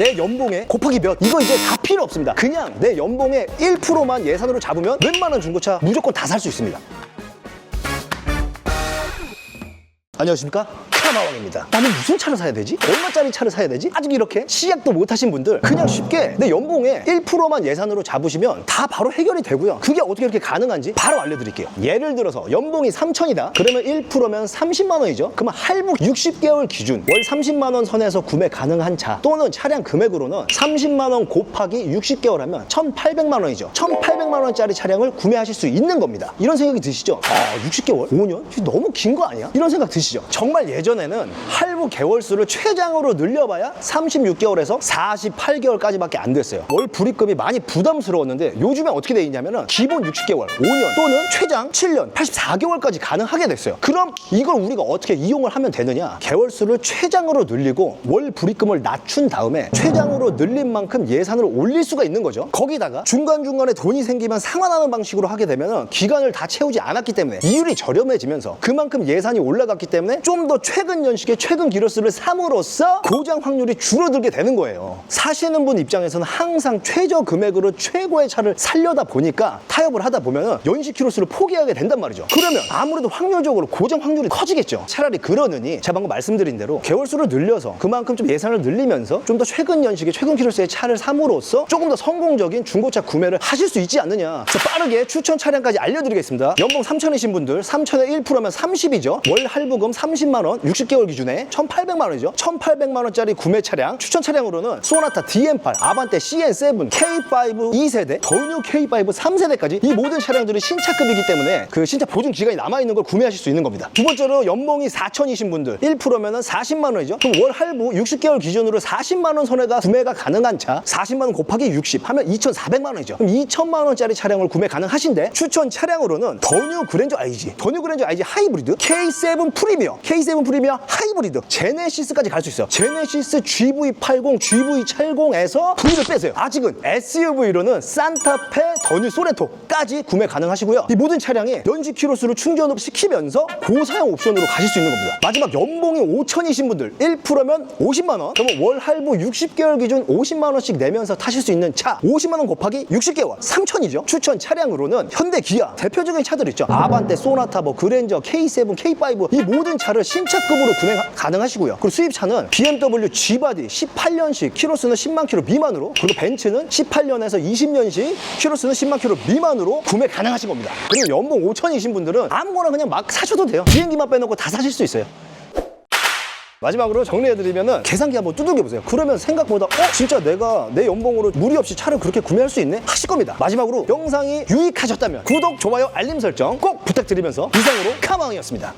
내 연봉에 곱하기 몇 이거 이제 다 필요 없습니다. 그냥 내 연봉의 1%만 예산으로 잡으면 웬만한 중고차 무조건 다 살 수 있습니다. 안녕하십니까? 카마왕입니다. 나는 무슨 차를 사야 되지? 얼마짜리 차를 사야 되지? 아직 이렇게 시작도 못 하신 분들 그냥 쉽게 내 연봉의 1%만 예산으로 잡으시면 다 바로 해결이 되고요. 그게 어떻게 이렇게 가능한지 바로 알려드릴게요. 예를 들어서 연봉이 3천이다. 그러면 1%면 30만 원이죠. 그러면 할부 60개월 기준 월 30만 원 선에서 구매 가능한 차 또는 차량 금액으로는 30만 원 곱하기 60개월 하면 1,800만 원이죠. 1,800만 원짜리 차량을 구매하실 수 있는 겁니다. 이런 생각이 드시죠? 아, 60개월? 5년? 너무 긴 거 아니야? 이런 생각 드시죠? 정말 예전 에는 할부 개월수를 최장으로 늘려봐야 36개월에서 48개월까지밖에 안 됐어요. 월 불입금이 많이 부담스러웠는데 요즘에 어떻게 돼 있냐면은 기본 60개월, 5년 또는 최장 7년, 84개월까지 가능하게 됐어요. 그럼 이걸 우리가 어떻게 이용을 하면 되느냐? 개월수를 최장으로 늘리고 월 불입금을 낮춘 다음에 최장으로 늘린 만큼 예산을 올릴 수가 있는 거죠. 거기다가 중간중간에 돈이 생기면 상환하는 방식으로 하게 되면은 기간을 다 채우지 않았기 때문에 이율이 저렴해지면서 그만큼 예산이 올라갔기 때문에 좀 더 최근 연식의 최근 기로수를 삼으로써 고장 확률이 줄어들게 되는 거예요. 사시는 분 입장에서는 항상 최저 금액으로 최고의 차를 살려다 보니까 타협을 하다 보면은 연식 키로수를 포기하게 된단 말이죠. 그러면 아무래도 확률적으로 고장 확률이 커지겠죠. 차라리 그러느니 제가 방금 말씀드린 대로 개월수를 늘려서 그만큼 좀 예산을 늘리면서 좀 더 최근 연식의 최근 키로수의 차를 삼으로써 조금 더 성공적인 중고차 구매를 하실 수 있지 않느냐. 빠르게 추천 차량까지 알려드리겠습니다. 연봉 3천이신 분들 3천에 1%면 30이죠. 월 할부금 30만 원, 60개월 기준에 1,800만 원이죠. 1,800만 원짜리 구매 차량 추천 차량으로는 소나타 DM8, 아반떼 CN7, K5 2세대, 더 뉴 K5 3세대까지 이 모든 차량들이 신차급이기 때문에 그 신차 보증 기간이 남아 있는 걸 구매하실 수 있는 겁니다. 두 번째로 연봉이 4천이신 분들 1%면은 40만 원이죠. 그럼 월 할부 60개월 기준으로 40만 원 선에가 구매가 가능한 차 40만 원 곱하기 60 하면 2,400만 원이죠. 그럼 2천만 원짜리 차량을 구매 가능하신데 추천 차량으로는 더뉴 그랜저 IG, 더뉴 그랜저 IG 하이브리드, K7 프리미어, K7 프리미어 하이브리드, 제네시스까지 갈 수 있어요. 제네시스 GV80, GV70에서 V를 빼세요. 아직은 SUV로는 산타페, 더뉴 소렌토까지 구매 가능하시고요. 이 모든 차량에 연식 키로수를 충전을 시키면서 고사양 옵션으로 가실 수 있는 겁니다. 마지막 연봉이 5천이신 분들 1%면 50만 원, 그러면 월 할부 60개월 기준 50만 원씩 내면서 타실 수 있는 차 50만 원 곱하기 60개월 3천이죠. 추천 차량으로는 현대 기아 대표적인 차들 있죠. 아반떼, 소나타, 뭐 그랜저, K7, K5 이 모든 차를 신차 급으로 구매 가- 가능하시고요. 그리고 수입차는 BMW G바디 18년식 키로수는 10만 킬로 미만으로 그리고 벤츠는 18년에서 20년식 키로수는 10만 킬로 미만으로 구매 가능하신 겁니다. 그리고 연봉 5천이신 분들은 아무거나 그냥 막 사셔도 돼요. 비행기만 빼놓고 다 사실 수 있어요. 마지막으로 정리해드리면은 계산기 한번 두들겨보세요. 그러면 생각보다 어? 진짜 내가 내 연봉으로 무리 없이 차를 그렇게 구매할 수 있네? 하실 겁니다. 마지막으로 영상이 유익하셨다면 구독, 좋아요, 알림 설정 꼭 부탁드리면서 이상으로 카마왕이었습니다.